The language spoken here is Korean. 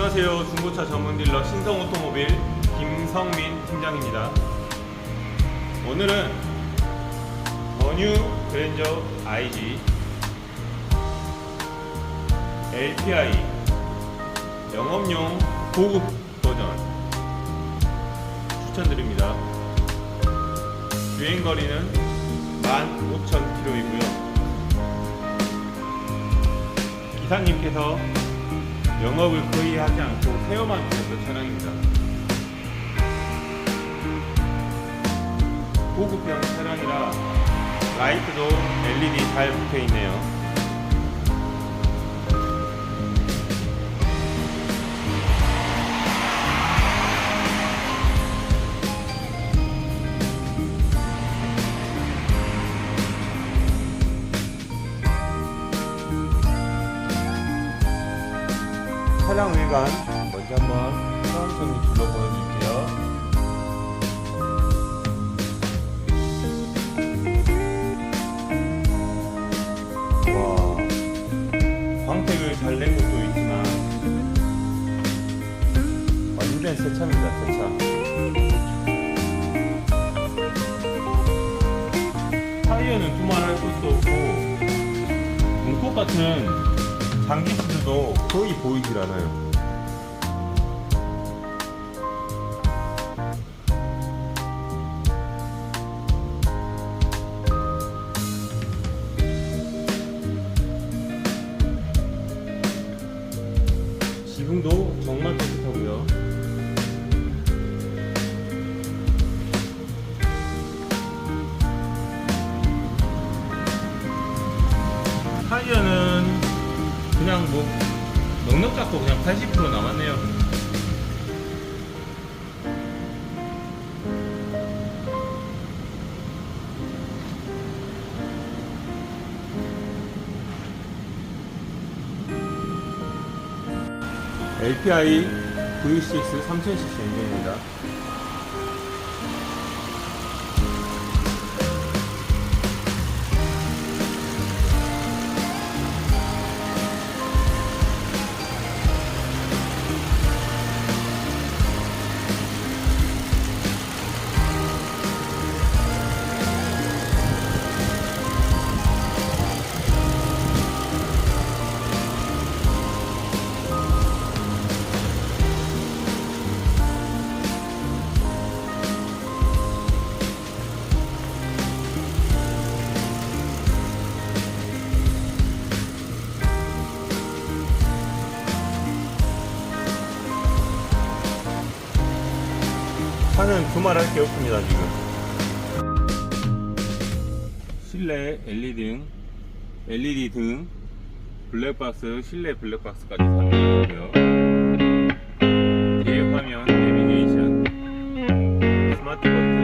안녕하세요. 중고차 전문 딜러 신성 오토모빌 김성민 팀장입니다. 오늘은 더뉴 그랜저 IG LPI 영업용 고급 버전 추천드립니다. 주행 거리는 15,000km이고요. 기사님께서 영업을 거의 하지 않고 세워만 주셨던 차량입니다. 고급형 차량이라 라이트도 LED 잘 붙어 있네요. 차량 외관 먼저 한번 천천히 둘러 보여드릴게요. 와, 광택을 잘 낸 것도 있지만 완전 새 차입니다, 새 차. 타이어는 두말할 것도 없고 문콕 같은 장기 시드도 거의 보이질 않아요. 지금도 그냥 뭐 넉넉 잡고 그냥 80% 남았네요. LPI V6 3000cc 엔진입니다. 차는 두말할 게 없습니다 지금. 실내 LED 등 LED 등 블랙박스 실내 블랙박스까지 사용되고요. 뒤에 화면 내비게이션 스마트 버튼